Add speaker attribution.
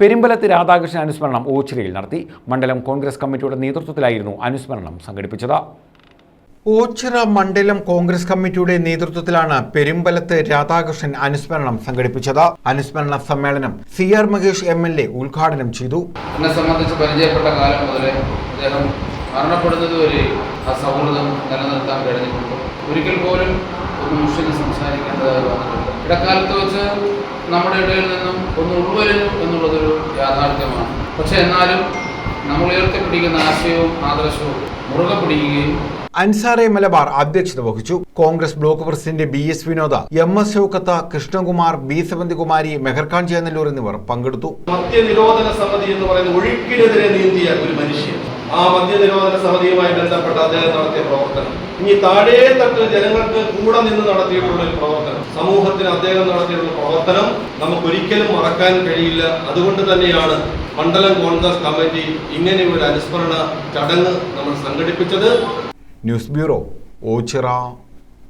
Speaker 1: പെരുമ്പലത്ത് രാധാകൃഷ്ണൻ അനുസ്മരണം ഓച്ചിറയിൽ നടത്തി. മണ്ഡലം കോൺഗ്രസ് കമ്മിറ്റിയുടെ നേതൃത്വത്തിലായിരുന്നു അനുസ്മരണം സംഘടിപ്പിച്ചത്. ഓച്ചിറ മണ്ഡലം കോൺഗ്രസ് കമ്മിറ്റിയുടെ നേതൃത്വത്തിലാണ് പെരുമ്പലത്ത് രാധാകൃഷ്ണൻ അനുസ്മരണം സംഘടിപ്പിച്ചത്. അനുസ്മരണ സമ്മേളനം C R Mahesh M L A ഉദ്ഘാടനം ചെയ്തു.
Speaker 2: എന്നെ സംബന്ധിച്ച് പരിചയപ്പെട്ട കാലം മുതലേ അദ്ദേഹം മരണപ്പെടുന്നത് വരെ ആ സൗഹൃദം നിലനിർത്താൻ കഴിഞ്ഞിട്ടുണ്ട്. ഒരിക്കൽ പോലും ഒരു മനുഷ്യന് സംസാരിക്കേണ്ടതായി വന്നിട്ടുണ്ട് ഇടക്കാലത്ത് വെച്ച് നമ്മുടെ ഇടയിൽ നിന്നും ഒന്ന് ഉൾവരുന്നു എന്നുള്ളതൊരു യാഥാർത്ഥ്യമാണ്. പക്ഷെ എന്നാലും നമ്മൾ ഉയർത്തിപ്പിടിക്കുന്ന ആശയവും ആദർശവും മുറുകെ പിടിക്കുകയും
Speaker 1: അൻസാറെ മലബാർ അധ്യക്ഷത വഹിച്ചു. Congress block president B S Vinoda M S Shoukath Krishnakumar B Sevanthikumari Meharkhan Chennallur എന്നിവർ പങ്കെടുത്തു.
Speaker 3: മദ്യനിരോധന സമിതി എന്ന് പറയുന്ന ഒഴുക്കിനെതിരെ നീന്തിയ ഒരു മനുഷ്യൻ. ആ മദ്യനിരോധന സമിതിയുമായി ബന്ധപ്പെട്ട് അദ്ദേഹം നടത്തിയ പ്രവർത്തനം. ഇനി താഴെ തട്ട് ജനങ്ങൾക്ക് കൂടെ നിന്ന് നടത്തിയിട്ടുള്ള ഒരു പ്രവർത്തനം. സമൂഹത്തിന് അദ്ദേഹം നടത്തിയിട്ടുള്ള പ്രവർത്തനം നമുക്ക് ഒരിക്കലും മറക്കാൻ കഴിയില്ല. അതുകൊണ്ട് തന്നെയാണ് മണ്ഡലം കോൺഗ്രസ് കമ്മിറ്റി ഇങ്ങനെ ഒരു അനുസ്മരണ ചടങ്ങ് നമ്മൾ സംഘടിപ്പിച്ചത്.
Speaker 1: News bureau Ochira.